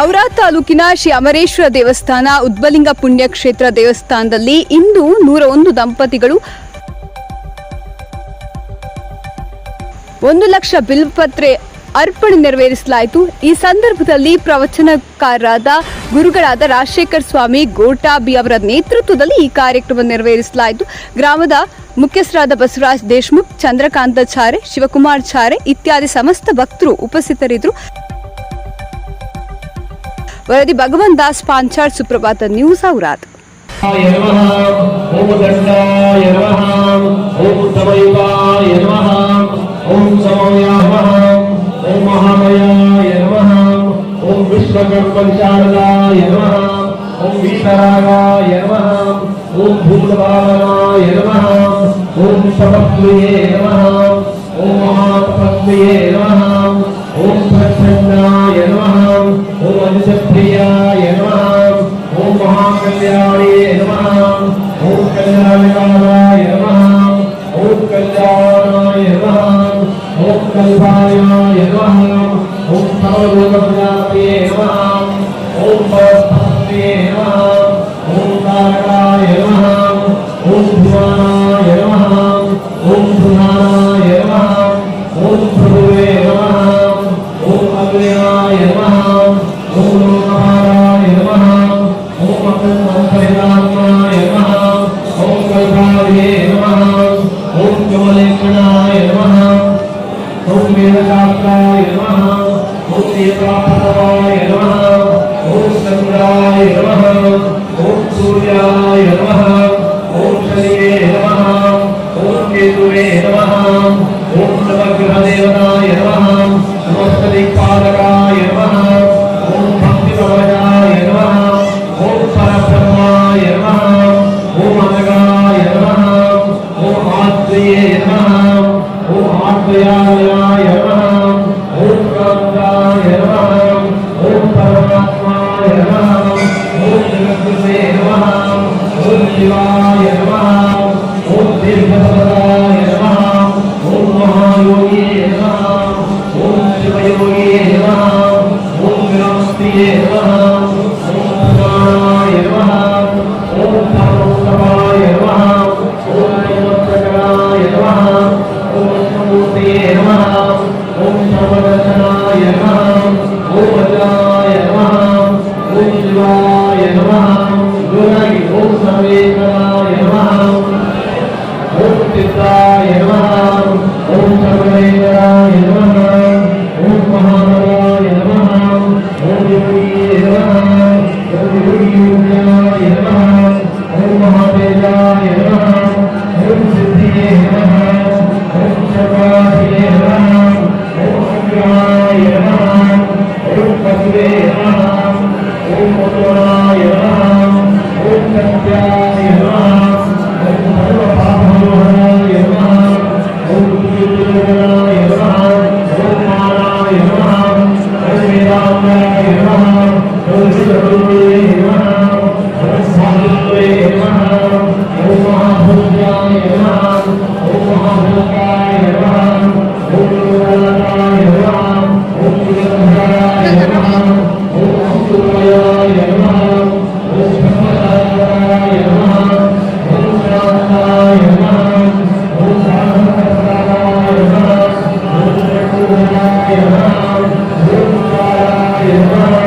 Aura ತಾಲೂಕಿನ ಶ್ರೀ ಅಮರೇಶ್ವರ ದೇವಸ್ಥಾನ, ಉದ್ಬಲಿಂಗ ಪುಣ್ಯಕ್ಷೇತ್ರ ದೇವಸ್ಥಾನದಲ್ಲಿ ಇಂದು ನೂರ ಒಂದು ದಂಪತಿಗಳು. ಒಂದು ಲಕ್ಷ ಬಿಲ್ಪತ್ರೆ ಅರ್ಪಣೆ ನೆರವೇರಿಸಲಾಯಿತು. ಈ ಸಂದರ್ಭದಲ್ಲಿ ಪ್ರವಚನಕಾರರಾದ ಗುರುಗಳಾದ ರಾಜಶೇಖರ್ ಸ್ವಾಮಿ ಗೋಟಾಬಿ ಅವರ ನೇತೃತ್ವದಲ್ಲಿ ಈ ಕಾರ್ಯಕ್ರಮ ನೆರವೇರಿಸಲಾಯಿತು. ಗ್ರಾಮದ ಮುಖ್ಯಸ್ಥರಾದ ಬಸವರಾಜ್ ದೇಶ್ಮುಖ್ ಚಾರೆ, ಶಿವಕುಮಾರ್ ಚಾರೆ ಇತ್ಯಾದಿ ಸಮಸ್ತ ಭಕ್ತರು ಉಪಸ್ಥಿತರಿದ್ದರು. ವರದಿ ಭಗವಂತ್ ದಾಸ್ ಪಾಂಚಾಳ್ ಸುಪ್ರಭಾತ ನ್ಯೂಸ್ ಔರಾದ್ य नमः ॐ दण्डाय नमः ॐ तमयुगाय नमः ॐ समयामः ॐ महामयाय नमः ॐ विश्वकर्मविशारदाय नमः ॐ वीतरागाय नमः ॐ भूतभावनाय नमः ॐ तपस्विये नमः ॐ महातपस्विये नमः कल्याणकालाय नमः ॐ कल्याणाय नमः ॐ कल्पायाय नमः ॐ सर्वलोकप्रजापये नमः ॐ परस्पत्ये नमः ॐ तारकाय नमः ॐ भुवनाय नमः ॐ सुधानाय नमः ॐ प्रभुवे नमः ॐ अग्रयाय नमः ॐ लोकपालाय नमः ॐ अखण्डपरिणामाय नमः ॐ वेदशास्त्राय नमः ॐ देवतापतवाय नमः ॐ चन्द्राय नमः ॐ सूर्याय नमः ॐ शनिये नमः ॐ केतुवे नमः ॐ नवग्रहदेवताय नमः नमस्तदिक्पालकाय नमः ॐ भक्तिप्रवचाय नमः ॐ परब्रह्माय नमः ॐ अनगाय नमः ॐ आत्मये नमः ॐ आत्मयाय शिवाय नमः ॐ दीर्घसदाय नमः ॐ महायोगी नमः ॐ शिवयोगी नमः ॐ विनास्तिये नमः ॐ पुराणाय नमः ॐ धर्मोत्तमाय नमः ॐ ब्रह्मचक्राय नमः ॐ विष्णुमूर्तये नमः ॐ सर्वदर्शनाय नमः ॐ वज्राय नमः ॐ शिवाय नमः Amen.